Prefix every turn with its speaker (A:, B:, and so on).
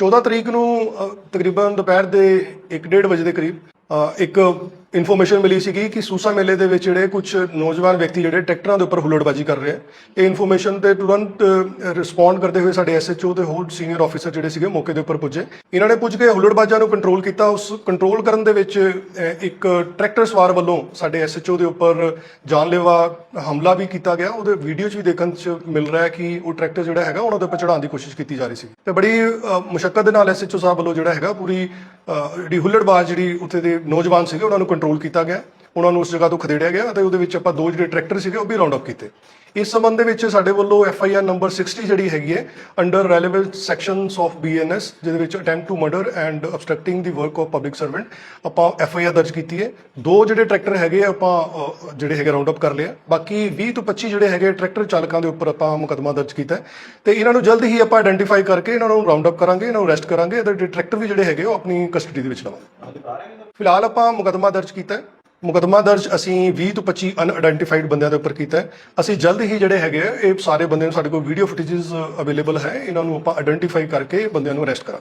A: 14 ਤਰੀਕ ਨੂੰ ਅ, ਤਕਰੀਬਨ ਦੁਪਹਿਰ ਦੇ 1:30 ਵਜੇ ਦੇ ਕਰੀਬ ਅ, ਇੱਕ ਇਨਫੋਰਮੇਸ਼ਨ ਮਿਲੀ ਸੀਗੀ ਕਿ ਸੂਸਾ ਮੇਲੇ ਦੇ ਵਿੱਚ ਜਿਹੜੇ ਕੁਝ ਨੌਜਵਾਨ ਵਿਅਕਤੀ ਜਿਹੜੇ ਟਰੈਕਟਰਾਂ ਦੇ ਉੱਪਰ ਹੁੱਲੜਬਾਜ਼ੀ ਕਰ ਰਹੇ ਆ, ਇਹ ਇਨਫੋਰਮੇਸ਼ਨ ਤੇ ਤੁਰੰਤ ਰਿਸਪੌਂਡ ਕਰਦੇ ਹੋਏ ਸਾਡੇ ਐਸਐਚਓ ਤੇ ਹੋਰ ਸੀਨੀਅਰ ਆਫੀਸਰ ਜਿਹੜੇ ਸੀਗੇ ਮੌਕੇ ਦੇ ਉੱਪਰ ਪੁੱਜੇ। ਇਹਨਾਂ ਨੇ ਪੁੱਜ ਕੇ ਹੁੱਲੜਬਾਜ਼ਾਂ ਨੂੰ ਕੰਟਰੋਲ ਕੀਤਾ। ਉਸ ਕੰਟਰੋਲ ਕਰਨ ਦੇ ਵਿੱਚ ਇੱਕ ਟਰੈਕਟਰ ਸਵਾਰ ਵੱਲੋਂ ਸਾਡੇ ਐਸਐਚਓ ਦੇ ਉੱਪਰ ਜਾਨਲੇਵਾ ਹਮਲਾ ਵੀ ਕੀਤਾ ਗਿਆ। ਉਹਦੇ ਵੀਡੀਓ 'ਚ ਵੀ ਦੇਖਣ 'ਚ ਮਿਲ ਰਿਹਾ ਹੈ ਕਿ ਉਹ ਟਰੈਕਟਰ ਜਿਹੜਾ ਹੈਗਾ, ਉਹਨਾਂ ਦੇ ਉੱਪਰ ਚੜਾਉਣ ਦੀ ਕੋਸ਼ਿਸ਼ ਕੀਤੀ ਜਾ ਰਹੀ ਸੀ। ਤੇ ਬੜੀ ਮੁਸ਼ਕਲ ਦੇ ਨਾਲ ਐਸਐਚਓ ਸਾਹਿਬ ਵੱਲੋਂ ਜਿਹੜਾ ਹੈਗਾ, ਪੂਰੀ ਜਿਹੜੀ ਹੁੱਲੜਬਾਜ਼ ਜਿਹੜੀ ਉੱਥੇ ਦੇ ਨੌਜਵਾਨ ਸੀਗੇ ਉਹਨਾਂ ਨੂੰ ਕੰਟਰੋਲ ਕੀਤਾ ਗਿਆ। ਉਹਨਾਂ ਨੂੰ ਉਸ ਜਗ੍ਹਾ ਤੋਂ ਖਦੇੜਿਆ ਗਿਆ ਅਤੇ ਉਹਦੇ ਵਿੱਚ ਆਪਾਂ ਦੋ ਜਿਹੜੇ ਟਰੈਕਟਰ ਸੀਗੇ ਉਹ ਵੀ ਰਾਉਂਡ ਅਪ ਕੀਤੇ। ਇਸ ਸੰਬੰਧ ਦੇ ਵਿੱਚ ਸਾਡੇ ਵੱਲੋਂ ਐਫ ਆਈ ਆਰ ਨੰਬਰ 60 ਜਿਹੜੀ ਹੈਗੀ ਹੈ under relevant sections of BNS ਜਿਹਦੇ ਵਿੱਚ attempt to murder and obstructing the work of public servant ਆਪਾਂ ਐਫ ਆਈ ਆਰ ਦਰਜ ਕੀਤੀ ਹੈ। ਦੋ ਜਿਹੜੇ ਟਰੈਕਟਰ ਹੈਗੇ ਆ, ਆਪਾਂ ਜਿਹੜੇ ਹੈਗੇ ਰਾਉਂਡ ਅਪ ਕਰ ਲਿਆ ਬਾਕੀ 20 ਤੋਂ 25 ਜਿਹੜੇ ਹੈਗੇ ਟਰੈਕਟਰ ਚਾਲਕਾਂ ਦੇ ਉੱਪਰ ਆਪਾਂ ਮੁਕੱਦਮਾ ਦਰਜ ਕੀਤਾ ਹੈ। ਤੇ ਇਹਨਾਂ ਨੂੰ ਜਲਦ ਹੀ ਆਪਾਂ ਆਇਡੈਂਟੀਫਾਈ ਕਰਕੇ ਇਹਨਾਂ ਨੂੰ ਰਾਉਂਡ ਅਪ ਕਰਾਂਗੇ ਇਹਨਾਂ ਨੂੰ ਅਰੈਸਟ ਕਰਾਂਗੇ ਇਹਦੇ ਟਰੈਕਟਰ ਵੀ ਜਿਹੜੇ ਹੈਗੇ ਉਹ ਆਪਣੀ ਕਸਟਡੀ ਦੇ ਵਿੱਚ ਲਵਾਂਗੇ। ਫਿਲਹਾਲ ਆਪਾਂ ਮੁਕੱਦਮਾ ਦਰਜ ਕੀਤਾ ਹੈ। ਮੁਕੱਦਮਾ ਦਰਜ ਅਸੀਂ 20 ਤੋਂ 25 ਅਨਆਇਡੈਂਟੀਫਾਈਡ ਬੰਦਿਆਂ ਦੇ ਉੱਪਰ ਕੀਤਾ ਹੈ। ਅਸੀਂ ਜਲਦ ਹੀ ਜਿਹੜੇ ਹੈਗੇ ਆ, ਇਹ ਸਾਰੇ ਬੰਦਿਆਂ ਨੂੰ ਸਾਡੇ ਕੋਲ ਵੀਡੀਓ ਫੁਟੇजेस ਅਵੇਲੇਬਲ ਹੈ। ਇਹਨਾਂ ਨੂੰ ਆਪਾਂ ਆਇਡੈਂਟੀਫਾਈ ਕਰਕੇ ਬੰਦਿਆਂ ਨੂੰ ਅਰੈਸਟ ਕਰਾਂਗੇ।